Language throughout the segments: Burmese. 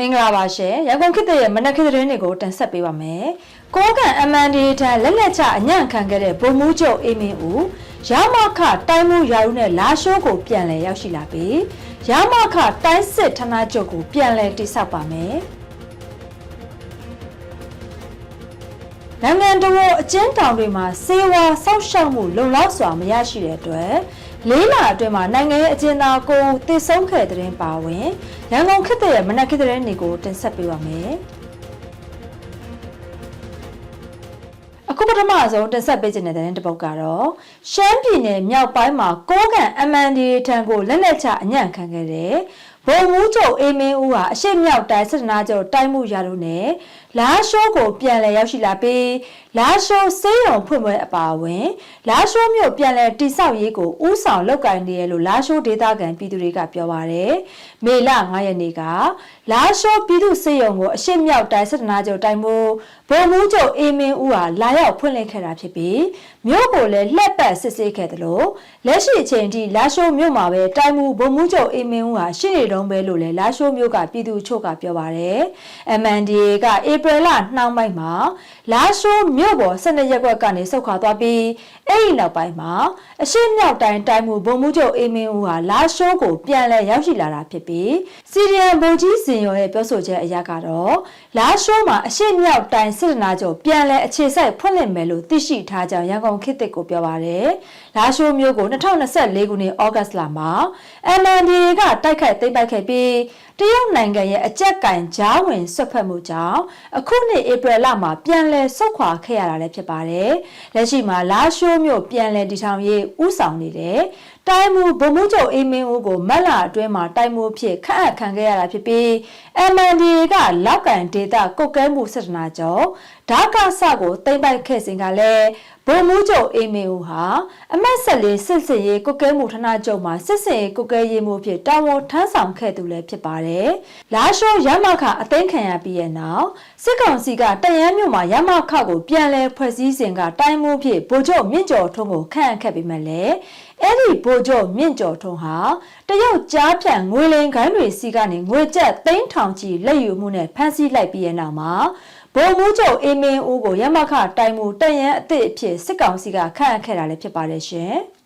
မင်္ဂလာပါရှင်ရန်ကုန်ခေတ်ရဲ့မနက်ခေတ်သတင်းတွေကိုတင်ဆက်ပေးပါမယ်။ကိုးကန်အမန်ဒီထံလက်လက်ချအညံ့ခံခဲ့တဲ့ဗိုလ်မှူးချုပ်အေးမင်းဦးရမခတိုင်းမှုရာဦးနဲ့လာရှိုးကိုပြန်လည်ရောက်ရှိလာပြီးရမခတိုင်းစစ်ဌာနချုပ်ကိုပြန်လည်တိစောက်ပါမယ်။နိုင်ငံတော်အကျဉ်းထောင်တွေမှာစေဝါစောက်ရှောက်မှုလုံလောက်စွာမရရှိတဲ့အတွက် လေးလအတွင်းမှာနိုင်ငံရဲ့အကျဉ်းသားကိုတည်ဆုံးခဲ့တဲ့တဲ့ပါဝင်ရန်ကုန်ခေတ်ရဲ့မနက်ခေတ်တဲ့တွေကိုတင်ဆက်ပေးပါမယ်။အခုပထမဆုံးတင်ဆက်ပေးခြင်းတဲ့တဲ့တစ်ပုဒ်ကတော့ရှမ်းပြည်နယ်မြောက်ပိုင်းမှာကိုးကန် MND ထံကိုလက်လက်ချအညံ့ခံခဲ့တဲ့ဗိုလ်မှူးချုပ်အေးမင်းဦးဟာအရှိမြောက်တိုင်းစစ်တနာချုပ်တိုင်းမှုရာတို့နဲ့လာရှိုးကိုပြန်လည်ရောက်ရှိလာပြီးလာရှိုးစေးရုံဖွင့်ပွဲအပါအဝင်လာရှိုးမြို့ပြန်လည်တိစောက်ရေးကိုဥဆောင်လုပ်ကိုင်နေရလို့လာရှိုးဒေသခံပြည်သူတွေကပြောပါရယ်မေလ9ရက်နေ့ကလာရှိုးပြည်သူစေးရုံကိုအရှိမြောက်တိုင်းစစ်တနာချုပ်တိုင်းမှုဗိုလ်မှူးချုပ်အေးမင်းဦးဟာလာရောက်ဖွင့်လှစ်ခဲ့တာဖြစ်ပြီးမြို့ကိုလည်းလှက်ပတ်စစ်ဆေးခဲ့တယ်လို့လက်ရှိအချိန်ထိလာရှိုးမြို့မှာပဲတိုင်းမှုဗိုလ်မှူးချုပ်အေးမင်းဦးဟာရှိနေတုံးပဲလို့လည်းလာရှိုးမြို့ကပြည်သူချို့ကပြောပါရယ် MNDA ကဧပြီလနှောင်းပိုင်းမှာလာရှိုးမြို့ပေါ်12ရက်ကွက်ကနေဆုတ်ခွာသွားပြီးအဲ့ဒီနောက်ပိုင်းမှာအရှိမြောက်တိုင်းတိုင်းမှုဗိုလ်မှူးချုပ်အေးမင်းဦးဟာလာရှိုးကိုပြန်လည်ရောက်ရှိလာတာဖြစ်ပြီးစီရီယန်ဗိုလ်ကြီးစင်ရော်ရဲ့ပြောဆိုချက်အရကတော့လာရှိုးမှာအရှိမြောက်တိုင်းစစ်တနာချုပ်ပြန်လည်အခြေစိုက်ဖွင့်လှစ်မယ်လို့သိရှိထားကြောင်းရန်ကုန်ခေတ်သစ်ကိုပြောပါရယ်လာရှိုးမြို့ကို2024ခုနှစ်ဩဂတ်စ်လမှာ MNDA ကတိုက်ခိုက်သိမ်းပိုက်ခဲ့ပြီးတရုတ်နိုင်ငံရဲ့အကြက်ကင်ကြားဝင်ဆွတ်ဖက်မှုကြောင့်အခုနှစ်ဧပြီလမှာပြန်လည်ဆုတ်ခွာခဲ့ရတာလည်းဖြစ်ပါတယ်။လက်ရှိမှာလာရှိုးမြို့ပြန်လည်တည်ထောင်ရေးဥဆောင်နေတဲ့တိုင်းမူဗိုလ်မှူးချုပ်အေးမင်းဦးကိုမက်လာအတွင်းမှာတိုင်းမူဖြစ်ခန့်အပ်ခံခဲ့ရတာဖြစ်ပြီး MNDA ကလောက်ကန်ဒေတာကုတ်ကဲမှုစစ်တနာကျော် ဓာကဆကိုတိမ့်ပိုက်ခဲ့စဉ်ကလည်းဗိုလ်မှူးချုပ်အေးမင်းဦးဟာအမတ်ဆက်လေးစစ်စစ်ရေးကုတ်ကဲမှုဌာနချုပ်မှာစစ်စစ်ရေးကုတ်ကဲရေးမှုဖြစ်တာဝန်ထမ်းဆောင်ခဲ့သူလည်းဖြစ်ပါတယ်။လာရှိုးရမခအသိမ်းခံရပြီးရဲ့နောက်စစ်ကောင်စီကတရမ်းမြို့မှာရမခကိုပြန်လည်ဖွဲ့စည်းစဉ်ကတိုင်းမှုဖြစ်ဗိုလ်ချုပ်မြင့်ကျော်ထွန်းကိုခန့်အပ်ခဲ့ပြီးမှလည်းအဲ့ဒီဗိုလ်ချုပ်မြင့်ကျော်ထွန်းဟာတရုတ်ကြားဖြန့်ငွေလိန်ခိုင်းတွေစီကနေငွေကျပ်သိန်းထောင်ချီလက်ယူမှုနဲ့ဖမ်းဆီးလိုက်ပြီးရဲ့နောက်မှာ ဗိုလ်မှူးချုပ်အေးမင်းဦးကိုရမခတိုင်မှုတရန်အစ်စ်အဖြစ်စစ်ကောင်စီကခန့်အပ်ခဲ့တာလည်းဖြစ်ပါတယ်ရှင်။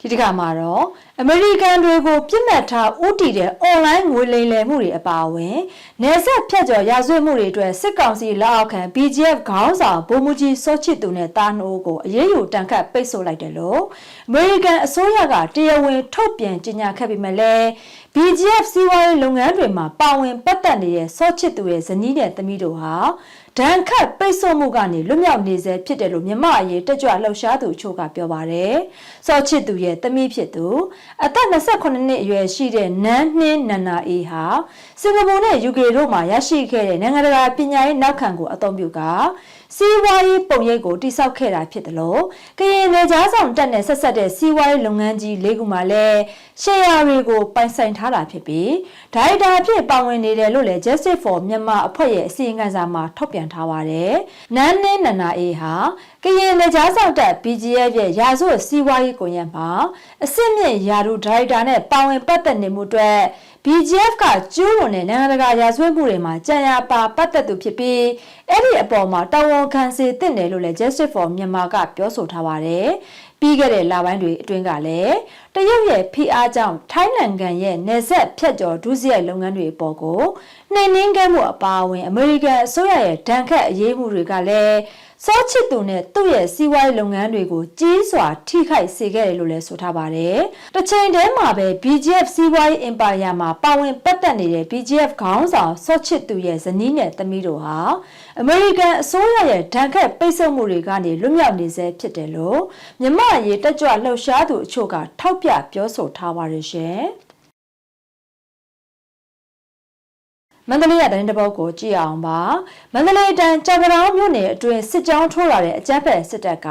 ဒီတစ်ခါမှာတော့အမေရိကန်တွေကိုပြစ်မှတ်ထားဥတီတဲ့အွန်လိုင်းငွေလိမ်လည်မှုတွေအပါအဝင်နယ်စပ်ဖြတ်ကျော်ရာဇဝတ်မှုတွေအတွက်စစ်ကောင်စီလက်အောက်ခံ BGF ခေါင်းဆောင်ဗိုလ်မှူးကြီးစောချစ်သူနဲ့တာနှိုးကိုအရေးယူတန်ခတ်ပိတ်ဆို့လိုက်တယ်လို့အမေရိကန်အစိုးရကတရားဝင်ထုတ်ပြန်ကြေညာခဲ့ပေမဲ့လည်း BGF စီးပွားရေးလုပ်ငန်းတွေမှာပါဝင်ပတ်သက်နေတဲ့စောချစ်သူရဲ့ဇနီးနဲ့သမီးတို့ဟာဒဏ်ခတ်ပိတ်ဆို့မှုကနေလွတ်မြောက်နေစေဖြစ်တယ်လို့မြမအရေးတက်ကြွလှုပ်ရှားသူအချို့ကပြောပါတယ်။စောချစ်သူရဲ့သမီးဖြစ်သူအသက်28နှစ်အရွယ်ရှိတဲ့နန်းနှင်းနန္နာအေးဟာစင်ကာပူနဲ့ UK တို့မှာရရှိခဲ့တဲ့နိုင်ငံတကာပညာရေးနောက်ခံကိုအသုံးပြုကစီးပွားရေးပုံရိပ်ကိုတိစောက်ခဲ့တာဖြစ်တယ်လို့ကရင်နယ်ကြားဆောင်တက်နဲ့ဆက်ဆက်တဲ့စီးပွားရေးလုပ်ငန်းကြီးလေးခုမှာလည်းရှယ်ယာတွေကိုပိုင်ဆိုင်ထားတာဖြစ်ပြီးဒိုင်တာအဖြစ်ပါဝင်နေတယ်လို့လည်း Justice for Myanmar အဖွဲ့ရဲ့အစီရင်ခံစာမှာထုတ်ပြန်ထားပါတယ်။နန်းနှင်းနန္နာအေးဟာကရင်နယ်ကြားဆောင်တက် BGF ရဲ့ရာဇဝတ်စီးပွားရေးကွန်ရက်မှာအစစ်မြင့်ယာရုဒိုင်တာနဲ့ပါဝင်ပတ်သက်နေမှုအတွက် BGF ကကျူးလွန်တဲ့နိုင်ငံတကာရာဇဝတ်မှုတွေမှာကြံရပါပတ်သက်သူဖြစ်ပြီးအဲ့ဒီအပေါ်မှာတာဝန်ခံစေတင့်တယ်လို့လည်း Justice for Myanmar ကပြောဆိုထားပါတယ်။ပြီးခဲ့တဲ့လပိုင်းတွေအတွင်းကလည်းတရုတ်ရဲ့ဖိအားကြောင့်ထိုင်းနိုင်ငံရဲ့နေဆက်ဖြတ်ကျော်ဒုစရိုက်လုပ်ငန်းတွေအပေါ်ကိုနှိမ်နင်းခဲ့မှုအပါအဝင်အမေရိကန်အစိုးရရဲ့ဒဏ်ခတ်အရေးမှုတွေကလည်း စောချစ်သူနဲ့သူ့ရဲ့စီးပွားရေးလုပ်ငန်းတွေကိုကြီးစွာထိခိုက်စေခဲ့တယ်လို့လည်းဆိုထားပါတယ်။တစ်ချိန်တည်းမှာပဲ BGF စီးပွားရေးအင်ပါယာမှာပါဝင်ပတ်သက်နေတဲ့ BGF ခေါင်းဆောင်စောချစ်သူရဲ့ဇနီးနဲ့သမီးတို့ဟာအမေရိကန်အစိုးရရဲ့ဒဏ်ခတ်ပိတ်ဆို့မှုတွေကနေလွတ်မြောက်နေစေဖြစ်တယ်လို့မြမရေးတက်ကြွလှုပ်ရှားသူအချို့ကထောက်ပြပြောဆိုထားပါတယ်ရှင်။ မန္တလေးရတဲ့တပုတ်ကိုကြည့်အောင်ပါမန္တလေးတန်ကြောက်ကြောင်မြို့နယ်အတွင်းစစ်ကြောင်းထိုးလာတဲ့အကြမ်းဖက်စစ်တပ်က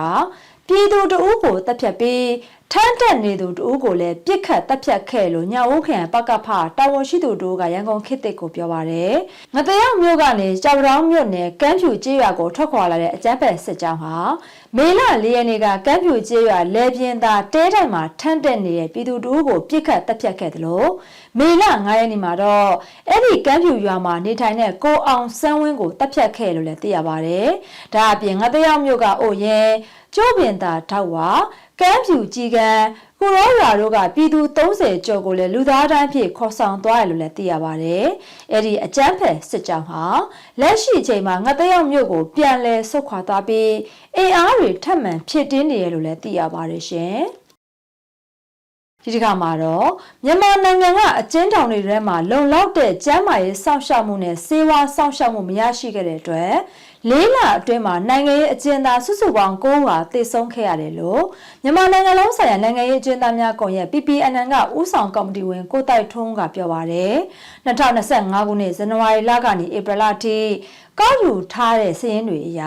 ပြည်သူတအုပ်ကိုတပ်ဖြတ်ပြီး ထမ်းတက်နေသူတူကိုလည်းပြစ်ခတ်တပ်ဖြတ်ခဲ့လို့ညောင်ဦးခရိုင်ပကဖတာဝန်ရှိသူတို့ကရန်ကုန်ခေတ်သစ်ကိုပြောပါတယ်။ငတရောက်မြို့ကနေကြောက်တောင်းမြို့နယ်ကမ်းဖြူကျေးရွာကိုထွက်ခွာလာတဲ့အကြမ်းဖက်စစ်ကြောင်းဟာမေလ၄ရက်နေ့ကကမ်းဖြူကျေးရွာလဲပြင်းသားတဲတိုင်မှာထမ်းတက်နေတဲ့ပြည်သူတို့ကိုပြစ်ခတ်တပ်ဖြတ်ခဲ့တယ်လို့မေလ9ရက်နေ့မှာတော့အဲ့ဒီကမ်းဖြူရွာမှာနေထိုင်တဲ့ကိုအောင်စန်းဝင်းကိုတပ်ဖြတ်ခဲ့လို့လည်းသိရပါတယ်။ဒါအပြင်ငတရောက်မြို့ကအိုရဲကျိုးပင်သာထောက်ဝါ ကမ်းဖြူကြီးကန်းကိုရောရွာတို့ကပြည်သူ30ကျော်ကိုလည်းလူသားတိုင်းဖြစ်ခေါ်ဆောင်သွားတယ်လို့လည်းသိရပါတယ်။အဲ့ဒီအကြမ်းဖက်စစ်ကြောင်းဟာလက်ရှိချိန်မှာငတ်တရောက်မြို့ကိုပြန်လည်ဆုတ်ခွာသွားပြီးအင်အားတွေထပ်မံဖြစ်တင်းနေတယ်လို့လည်းသိရပါတယ်ရှင်။ဒီတစ်ခါမှာတော့မြန်မာနိုင်ငံကအကျဉ်းထောင်တွေထဲမှာလုံလောက်တဲ့ကျန်းမာရေးစောင့်ရှောက်မှုနဲ့စေဝါစောင့်ရှောက်မှုမရရှိခဲ့တဲ့အတွက် လေးလအတွင်းမှာနိုင်ငံရေးအကျဉ်းသားစုစုပေါင်း9ဟာသေဆုံးခဲ့ရတယ်လို့မြန်မာနိုင်ငံလုံးဆိုင်ရာနိုင်ငံရေးအကျဉ်းသားများကွန်ရက် PPNN ကဦးဆောင်ကော်မတီဝင်ကိုတိုက်ထွန်းကပြောပါတယ်2025ခုနှစ်ဇန်နဝါရီလကနေဧပြီလအထိကောက်ယူထားတဲ့စာရင်းတွေအရ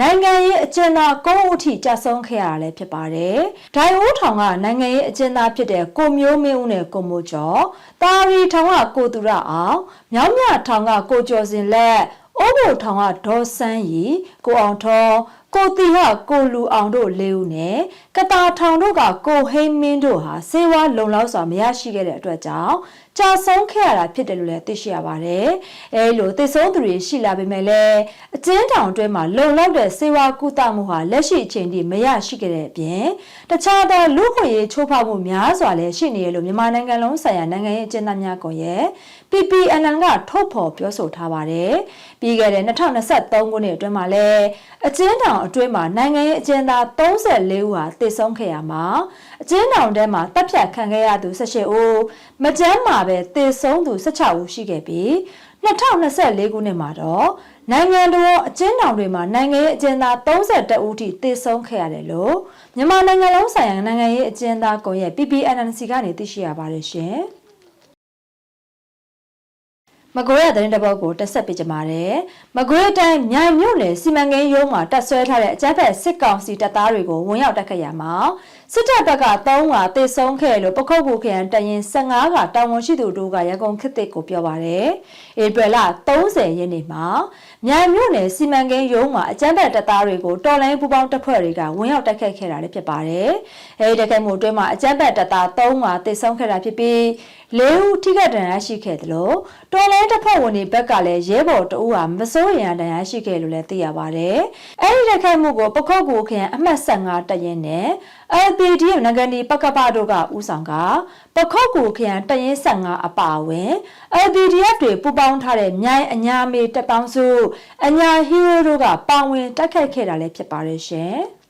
နိုင်ငံရေးအကျဉ်းသား9ဦးထိကြာဆုံးခဲ့ရတာလည်းဖြစ်ပါတယ်။ဒိုင်ဦးထောင်ကနိုင်ငံရေးအကျဉ်းသားဖြစ်တဲ့ကိုမျိုးမင်းဦးနဲ့ကိုမိုးကျော်၊တာရီထောင်ကကိုသူရအောင်၊မြောင်းမြထောင်ကကိုကျော်စင်လက် အိုးဘိုထောင်ကဒေါ်စန်းရီကိုအောင်ထောကိုတီဟကိုလူအောင်တို့လေးဦးနဲ့ကတာထောင်တို့ကကိုဟိမင်းတို့ဟာစေဝါလုံလောက်စွာမရရှိခဲ့တဲ့အတွက်ကြောင့်ကြာဆုံးခဲ့ရတာဖြစ်တယ်လို့လည်းသိရှိရပါတယ်။အဲလိုသိဆုံးသူတွေရှိလာပေမဲ့လည်းအကျဉ်းထောင်အတွင်းမှာလုံလောက်တဲ့စေဝါကုသမှုဟာလက်ရှိအချိန်ထိမရရှိခဲ့တဲ့အပြင်တခြားသောလူခွင့်ရေးချိုးဖောက်မှုများစွာလည်းရှိနေရလို့မြန်မာနိုင်ငံလုံးဆိုင်ရာနိုင်ငံရေးအကျဉ်းသားများကွန်ရက် PPNN ကထုတ်ဖော်ပြောဆိုထားပါတယ်။ပြီးခဲ့တဲ့2023ခုနှစ်အတွင်းမှာလည်းအကျဉ်းထောင်အတွင်းမှာနိုင်ငံရေးအကျဉ်းသား34ဦးဟာတည်ဆုံးခဲ့ရမှာအကျဉ်းထောင်ထဲမှာတပ်ဖြတ်ခံခဲ့ရသူ18ဦးမကျန်းမာပဲတည်ဆုံးသူ16ဦးရှိခဲ့ပြီး2024ခုနှစ်မှာတော့နိုင်ငံတော်အကျဉ်းထောင်တွေမှာနိုင်ငံရေးအကျဉ်းသား32ဦးထိတည်ဆုံးခဲ့ရတယ်လို့မြန်မာနိုင်ငံလုံးဆိုင်ရာနိုင်ငံရေးအကျဉ်းသားကွန်ရက် PPNNC ကနေသိရှိရပါတယ်ရှင်။မကွေးရတဲ့တဲ့ဘောက်ကိုတက်ဆက်ပေးကြပါတယ်။မကွေးတိုင်းမြိုင်မြို့နယ်စီမံကိန်းရုံးမှာတက်ဆွဲထားတဲ့အကြမ်းဖက်စစ်ကောင်စီတပ်သားတွေကိုဝင်ရောက်တက်ခတ်ရမှာ စစ်တပ်ဘက်က3ဟာတေဆုံးခဲ့လို့ပခုတ်ကူခရိုင်တရင်15ကတာဝန်ရှိသူတို့ကရန်ကုန်ခေတ်သစ်ကိုပြောပါတယ်။ဧပြီလ30ရက်နေ့မှာမြိုင်မြို့နယ်စီမံကိန်းရုံးမှာအကြမ်းဖက်တပ်သားတွေကိုတော်လိုင်းပူပေါင်းတပ်ဖွဲ့တွေကဝင်ရောက်တက်ခတ်ခဲ့တာလည်းဖြစ်ပါတယ်။အဲဒီတက်ခတ်မှုအတွင်းမှာအကြမ်းဖက်တပ်သား3ဟာတေဆုံးခဲ့တာဖြစ်ပြီးလေးဦးထိခိုက်ဒဏ်ရာရှိခဲ့တယ်လို့တော်လိုင်းတပ်ဖွဲ့ဝင်တွေဘက်ကလည်းရဲဘော်တအူးဟာမစိုးရိမ်ဒဏ်ရာရှိခဲ့လို့လည်းသိရပါတယ်။အဲဒီတက်ခတ်မှုကိုပခုတ်ကူခရိုင်အမှတ်15တပ်ရင်းနဲ့ LPDF နဂနီပကပတို့ကဦးဆောင်ကပခုတ်ကူခရိုင်တရင်15အပါဝင် LPDF တွေပူးပေါင်းထားတဲ့မြိုင်အညာမေတပ်ပေါင်းစုအညာဟီးရိုးတို့ကပါဝင်တိုက်ခိုက်ခဲ့တာလည်းဖြစ်ပါတယ်ရှင်။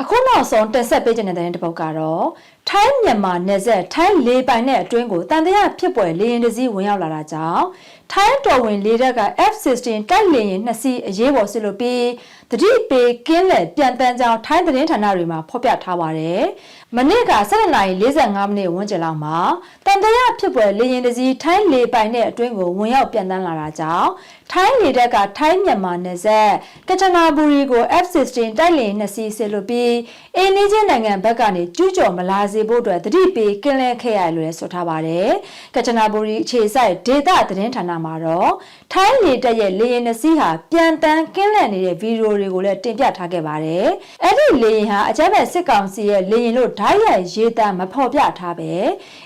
အခုနောက်ဆုံးတက်ဆက်ပေးခြင်းတဲ့တဲ့ပုတ်ကတော့ ထိုင်းမြန်မာနယ်စပ်ထိုင်းလေပိုင်တဲ့အတွင်းကိုတန်တရားဖြစ်ပွဲလေရင်တစည်းဝင်ရောက်လာတာကြောင့်ထိုင်းတော်ဝင်လေတပ်က F16 တိုက်လေရင်နှစ်စီးအရေးပေါ်ဆစ်လို့ပြီးတတိပေကင်းလက်ပြန်တန်းကြောင်းထိုင်းသတင်းဌာနတွေမှာဖော်ပြထားပါတယ်။မနေ့က7:45မိနစ်ဝန်းကျင်လောက်မှာတန်တရားဖြစ်ပွဲလေရင်တစည်းထိုင်းလေပိုင်တဲ့အတွင်းကိုဝင်ရောက်ပြန်တန်းလာတာကြောင့်ထိုင်းလေတပ်ကထိုင်းမြန်မာနယ်စပ်ကချနာဘူရီကို F16 တိုက်လေရင်နှစ်စီးဆစ်လို့ပြီးအင်းနီးချင်းနိုင်ငံဘက်ကနေကျူးကျော်မလာစေဖို့အတွက်တတိပေကင်းလဲခဲ့ရတယ်လို့လည်းဆိုထားပါတယ်။ကချနာဘူရီအခြေစိုက်ဒေတာသတင်းဌာနမှာတော့ထိုင်းလေတပ်ရဲ့လေရင်နှစ်စီးဟာပြန်တန်းကင်းလန့်နေတဲ့ဗီဒီယိုတွေကိုလည်းတင်ပြထားခဲ့ပါတယ်။အဲ့ဒီလေရင်ဟာအကြမ်းဖက်စစ်ကောင်စီရဲ့လေရင်လို့ဓာတ်ရိုက်ရေးသားမဖော်ပြထားပဲ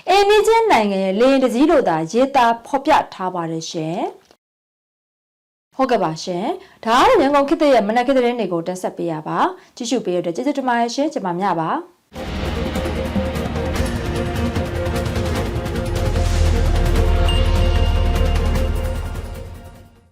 အင်းနီးချင်းနိုင်ငံရဲ့လေရင်တစည်းလို့သာရေးသားဖော်ပြထားပါတယ်ရှင်။ဟုတ်ကဲ့ပါရှင်။ဒါကတော့ရန်ကုန်ခေတ်ရဲ့မနက်ခေတ်သတင်းတွေကိုတက်ဆက်ပေးရပါ။ကြည့်ရှုပေးရတဲ့ကျေးဇူးတင်ပါတယ်ရှင်။ကျွန်မမြပါ။